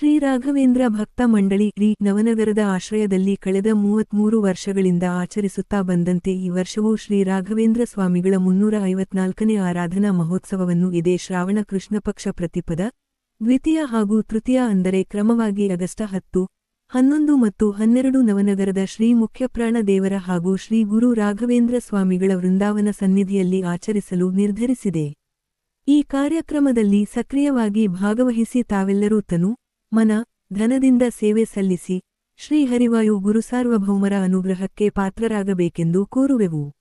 ಶ್ರೀ ರಾಘವೇಂದ್ರ ಭಕ್ತ ಮಂಡಳಿ ರಿ ನವನಗರದ ಆಶ್ರಯದಲ್ಲಿ ಕಳೆದ ಮೂವತ್ಮೂರು ವರ್ಷಗಳಿಂದ ಆಚರಿಸುತ್ತಾ ಬಂದಂತೆ ಈ ವರ್ಷವೂ ಶ್ರೀ ರಾಘವೇಂದ್ರ ಸ್ವಾಮಿಗಳ ಮುನ್ನೂರ ಐವತ್ನಾಲ್ಕನೇ ಆರಾಧನಾ ಮಹೋತ್ಸವವನ್ನು ಇದೇ ಶ್ರಾವಣ ಕೃಷ್ಣ ಪಕ್ಷ ಪ್ರತಿಪದ, ದ್ವಿತೀಯ ಹಾಗೂ ತೃತೀಯ ಅಂದರೆ ಕ್ರಮವಾಗಿ ಆಗಸ್ಟ್ ಹತ್ತು, ಹನ್ನೊಂದು ಮತ್ತು ಹನ್ನೆರಡು ನವನಗರದ ಶ್ರೀ ಮುಖ್ಯಪ್ರಾಣ ದೇವರ ಹಾಗೂ ಶ್ರೀ ಗುರು ರಾಘವೇಂದ್ರ ಸ್ವಾಮಿಗಳ ವೃಂದಾವನ ಸನ್ನಿಧಿಯಲ್ಲಿ ಆಚರಿಸಲು ನಿರ್ಧರಿಸಿದೆ. ಈ ಕಾರ್ಯಕ್ರಮದಲ್ಲಿ ಸಕ್ರಿಯವಾಗಿ ಭಾಗವಹಿಸಿ ತಾವೆಲ್ಲರೂ ತನು ಮನ ಧನದಿಂದ ಸೇವೆ ಸಲ್ಲಿಸಿ ಶ್ರೀ ಹರಿವಾಯು ಗುರುಸಾರ್ವಭೌಮರ ಅನುಗ್ರಹಕ್ಕೆ ಪಾತ್ರರಾಗಬೇಕೆಂದು ಕೋರುವೆವು.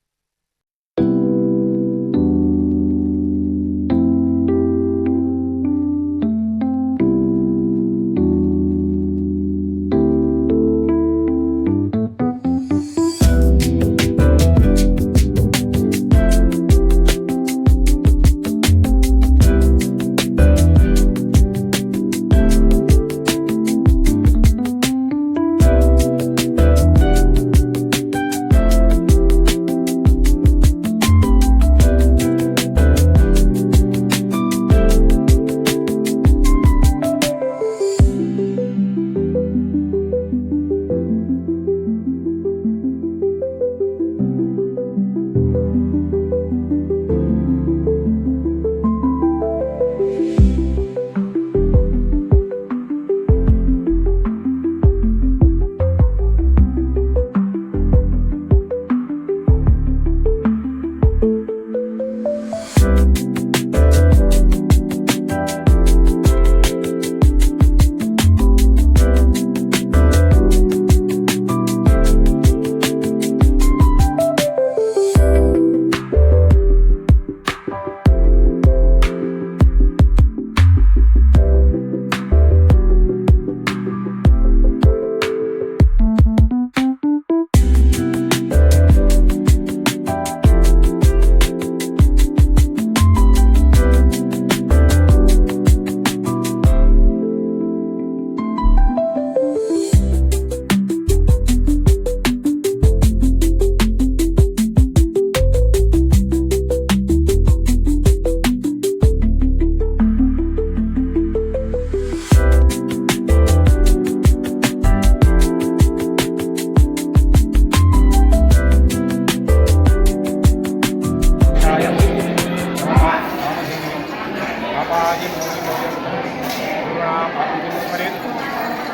स्मरेत्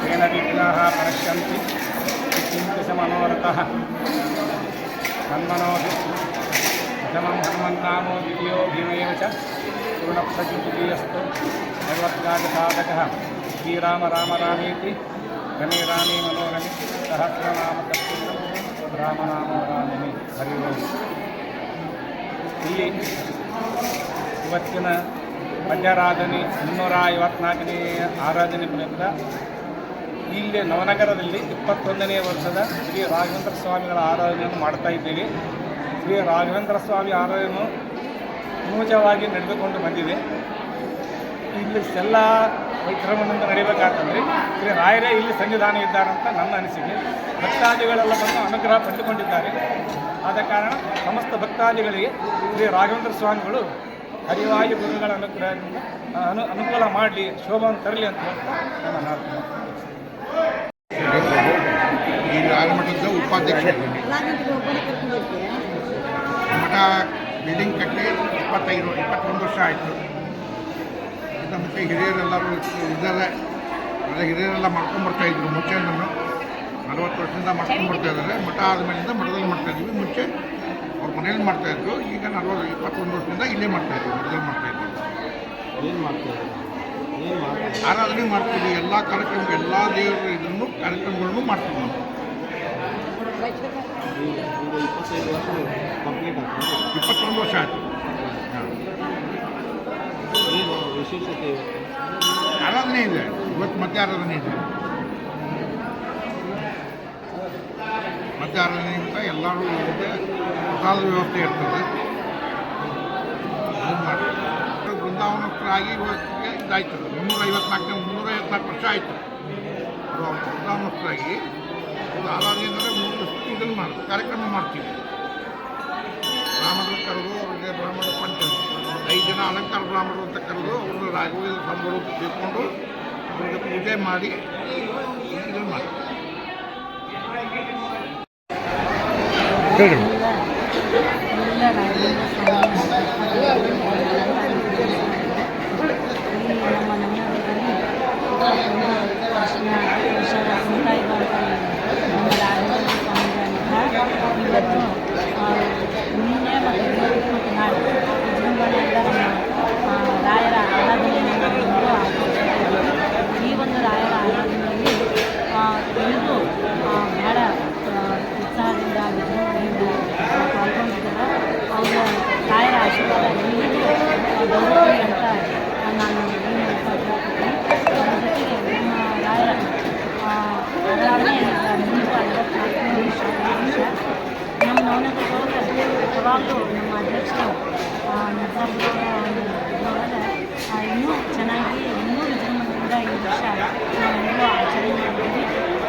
तेन विघ्नाः प्रणश्यन्ति चिन्त्यसमनोरथः हन्मनोऽपि प्रथमं हनुमन्नामो द्वितीयो भीमैव च पूर्णप्रतिद्वितीयस्तु भगवद्गाजसाधकः श्रीराम राम रामेति रमे रामे मनोरमे सहस्रनाम तत्पुत्रं ರಾಮನಾಮ ರಾಮನಿ ಹರಿ ಓಂ. ಇಲ್ಲಿ ಇವತ್ತಿನ ಮಧ್ಯಾರಾಧನೆ ಮುನ್ನೂರ ಐವತ್ನಾಲ್ಕನೇ ಆರಾಧನೆ ಪ್ರಯುಕ್ತ ಇಲ್ಲಿ ನವನಗರದಲ್ಲಿ ಇಪ್ಪತ್ತೊಂದನೇ ವರ್ಷದ ಶ್ರೀ ರಾಘವೇಂದ್ರ ಸ್ವಾಮಿಗಳ ಆರಾಧನೆಯನ್ನು ಮಾಡ್ತಾ ಇದ್ದೇವೆ. ಶ್ರೀ ರಾಘವೇಂದ್ರ ಸ್ವಾಮಿ ಆರಾಧನೆಯನ್ನು ಸೂಜವಾಗಿ ನಡೆದುಕೊಂಡು ಬಂದಿದೆ. ಇಲ್ಲಿ ಎಲ್ಲ ವಿಕ್ರಮಣದಿಂದ ನಡೀಬೇಕಾಗ್ತಂದ್ರೆ ಶ್ರೀ ರಾಯರೇ ಇಲ್ಲಿ ಸನ್ನಿಧಾನ ಇದ್ದಾರಂತ ನನ್ನ ಅನಿಸಿಕೆ. ಭಕ್ತಾದಿಗಳೆಲ್ಲ ಬಂದು ಅನುಗ್ರಹ ಪಡೆದುಕೊಂಡಿದ್ದಾರೆ. ಆದ ಕಾರಣ ಸಮಸ್ತ ಭಕ್ತಾದಿಗಳಿಗೆ ಶ್ರೀ ರಾಘವೇಂದ್ರ ಸ್ವಾಮಿಗಳು ಹರಿವಾಯು ಗುರುಗಳ ಅನುಗ್ರಹ ಅನು, ಅನುಕೂಲ ಮಾಡಲಿ ಶೋಭವನ್ನು ತರಲಿ ಅಂತ ಹೇಳ್ತಾ ನನ್ನ ಉಪಾಧ್ಯಕ್ಷರು ಮಠ ಬಿಲ್ಡಿಂಗ್ ಕಟ್ಟಿ ಇಪ್ಪತ್ತೈದು, ಇಪ್ಪತ್ತೊಂದು ವರ್ಷ ಆಯಿತು. ಇನ್ನು ಮುಂಚೆ ಹಿರಿಯರೆಲ್ಲರೂ ಇದೆಲ್ಲ ಎಲ್ಲ ಹಿರಿಯರೆಲ್ಲ ಮಾಡ್ಕೊಂಡ್ಬರ್ತಾ ಇದ್ರು. ಮುಂಚೆ ನಾನು ನಲವತ್ತು ವರ್ಷದಿಂದ ಮಾಡ್ಕೊಂಡು ಬರ್ತಾ ಇದ್ದಾರೆ. ಮಠ ಆದಮೇಲಿಂದ ಮಠದಲ್ಲಿ ಮಾಡ್ತಾ ಇದ್ವಿ ಮುಂಚೆ ಅವ್ರ ಮನೇಲಿ ಮಾಡ್ತಾ ಇದ್ರು ಈಗ ನಲ್ವತ್ತು ಇಪ್ಪತ್ತೊಂದು ವರ್ಷದಿಂದ ಇಲ್ಲೇ ಮಾಡ್ತಾ ಇದ್ರು ಮಠದಲ್ಲಿ ಮಾಡ್ತಾ ಏನು ಆರಾಧನೆ ಮಾಡ್ತೀವಿ ಎಲ್ಲ ಕಾರ್ಯಕ್ರಮ ಎಲ್ಲ ದೇವರ ಇದನ್ನು ಕಾರ್ಯಕ್ರಮಗಳನ್ನು ಮಾಡ್ತೀವಿ ನಾವು. ಈಗ ಇಪ್ಪತ್ತೈದು ವರ್ಷ ಕಂಪ್ಲೀಟ್ ಆಗ್ತದೆ ಇಪ್ಪತ್ತೊಂದು ವರ್ಷ ಆಯಿತು. ಏನು ವಿಶೇಷತೆ ಆರಾಧನೆ ಇದೆ ಇವತ್ತು ಮತ್ತೆ ಆರಾಧನೆ ಇದೆ. ಮಧ್ಯ ಆರಾಧನೆಯಿಂದ ಎಲ್ಲರೂ ಇದೆ ಪ್ರಸಾದ ವ್ಯವಸ್ಥೆ ಇರ್ತದೆ. ಬೃಂದಾವನಸ್ಥರಾಗಿ ಇವತ್ತಿಗೆ ಇದಾಯ್ತು. ಮುನ್ನೂರ ಐವತ್ನಾಲ್ಕು ವರ್ಷ ಆಯಿತು. ಅದು ಆರಾಧನೆ ಅಂದರೆ ಮೂರು ಇದನ್ನು ಮಾಡ್ತೀವಿ ಕಾರ್ಯಕ್ರಮ ಮಾಡ್ತೀವಿ. ಬ್ರಾಹ್ಮಣರು ಕರೆದು ಅವರಿಗೆ ಬ್ರಾಹ್ಮಣ ಪಂಚ ಐದು ಜನ ಅಲಂಕಾರ ಬ್ರಾಹ್ಮಣರು ಅಂತ ಕರೆದು ಅವರು ರಾಘವೇಂದ್ರ ಸ್ವಾಮಿಗಳು ತಿಳ್ಕೊಂಡು ಅವರಿಗೆ ಪೂಜೆ ಮಾಡಿ ಇದನ್ನು ಮಾಡಿ ಎಲ್ಲ ರಾಘವೇಂದ್ರ ಸ್ವಾಮಿ ಇಲ್ಲಿ ನಮ್ಮ ನಮ್ಮೂರಲ್ಲಿ ವರ್ಷನ ವರ್ಷದ ಸಮುದಾಯ ಭವನದಲ್ಲಿ ನಮ್ಮ ರಾಘವೇಂದ್ರ ಸ್ವಾಮಿಗಳಿಂದ ಇವತ್ತು ಆ, ನಿನ್ನೆ ಮತ್ತು ಇವತ್ತು ಮತ್ತು ನಾಳೆ ವಿಜೃಂಭಣೆಯಿಂದ ನಮ್ಮ ಆ, ರಾಯರ ಆರಾಧನೆಯನ್ನು ನಾವು ಇಂದು ಆಚರಿಸ್ತಾ ಇದ್ದೀವಿ. ಈ ಒಂದು ರಾಯರ ಆರಾಧನೆಯಲ್ಲಿ ಆ, ಎಲ್ಲರೂ ಆ, ಬಹಳ ಆ, ಉತ್ಸಾಹದಿಂದ ವಿಜೃಂಭಣೆಯಿಂದ ಆ, ಪಾಲ್ಗೊಂಡಿದ್ದಾರೆ ಅವರ ರಾಯರ ಆಶೀರ್ವಾದ ಎಲ್ಲರಿಗೂ ಆ, ದೊರಕಲಿ ಅಂತ ಆ, ನಾನು ಈ ಮೂಲಕ ಕೇಳ್ಕೊತೀನಿ ಅದ್ರ ಜೊತೆಗೆ ನಮ್ಮ ರಾಯರ ಆ, ಆರಾಧನೆ ಮುನ್ನೂರ ಐವತ್ನಾಲ್ಕನೇ ವರ್ಷ ಈ ವರ್ಷ ನಮ್ಮ ನವನಗರದೊಳಗೆ ನಮ್ಮ ಅಧ್ಯಕ್ಷರು ನಿರ್ಧಾರದೊಳಗೆ ಇನ್ನೂ ಚೆನ್ನಾಗಿ ಇನ್ನೂ ವಿಜೃಂಭಣೆಯಿಂದ ಈ ವರ್ಷ ನಾವೆಲ್ಲರೂ ಆಚರಣೆ ಮಾಡಿದ್ದೀವಿ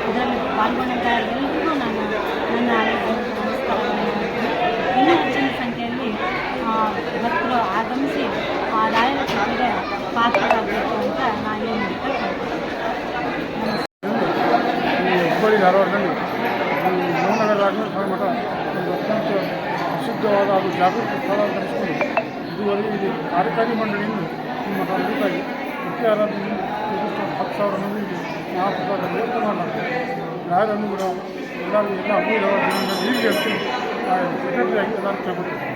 ಇದರಲ್ಲಿ ಪಾಲ್ಗೊಂಡಂಥ ಎಲ್ಲರಿಗೂ ನಾನು ನನ್ನ ಆರೋಗ್ಯದ ನಮಸ್ಕಾರಗಳನ್ನು ಹೇಳ್ತೀನಿ ಇನ್ನೂ ಹೆಚ್ಚಿನ ಸಂಖ್ಯೆಯಲ್ಲಿ ಆ, ಭಕ್ತರು ಆಗಮಿಸಿ ಆ ರಾಯರ ಕೃಪೆಗೆ ಪಾತ್ರರಾಗಬೇಕು ಅಂತ ನಾನು ಈ ಮೂಲಕ ಕೇಳ್ತೀನಿ ಈ ಹುಬ್ಬಳ್ಳಿ ಧಾರವಾಡದಲ್ಲಿ ಈ ನವನಗರ ರಾಘವೇಂದ್ರ ಸ್ವಾಮಿ ಮಠ ಒಂದು ಅತ್ಯಂತ ಪ್ರಸಿದ್ಧವಾದ ಹಾಗೂ ಜಾಗೃತ ಸ್ಥಳ ಅಂತ ಅನಿಸ್ಕೊಂಡು ಇದುವರೆಗೆ ಇದು ಕಾರ್ಯಕಾರಿ ಮಂಡಳಿಯಿಂದ ಈ ಮಠ ಅದ್ಭುತವಾಗಿ ಮುಖ್ಯ ಆರಾಧನೆಯಿಂದ ನಿರ್ದಿಷ್ಟ ಹತ್ತು ಸಾವಿರ ಮಂದಿಗೆ ಸಾವಿರ ವ್ಯವಸ್ಥೆ ಮಾಡಲಾಗ್ತದೆ ಯಾರನ್ನು ಕೂಡ ಎಲ್ಲರಿಗೂ ಎಲ್ಲ ಹೀಗೆ ಸೆಕ್ರೆಟರಿಯಾಗಿ ಎಲ್ಲರೂ ಕೇಳ್ಕೊಳ್ತಾರೆ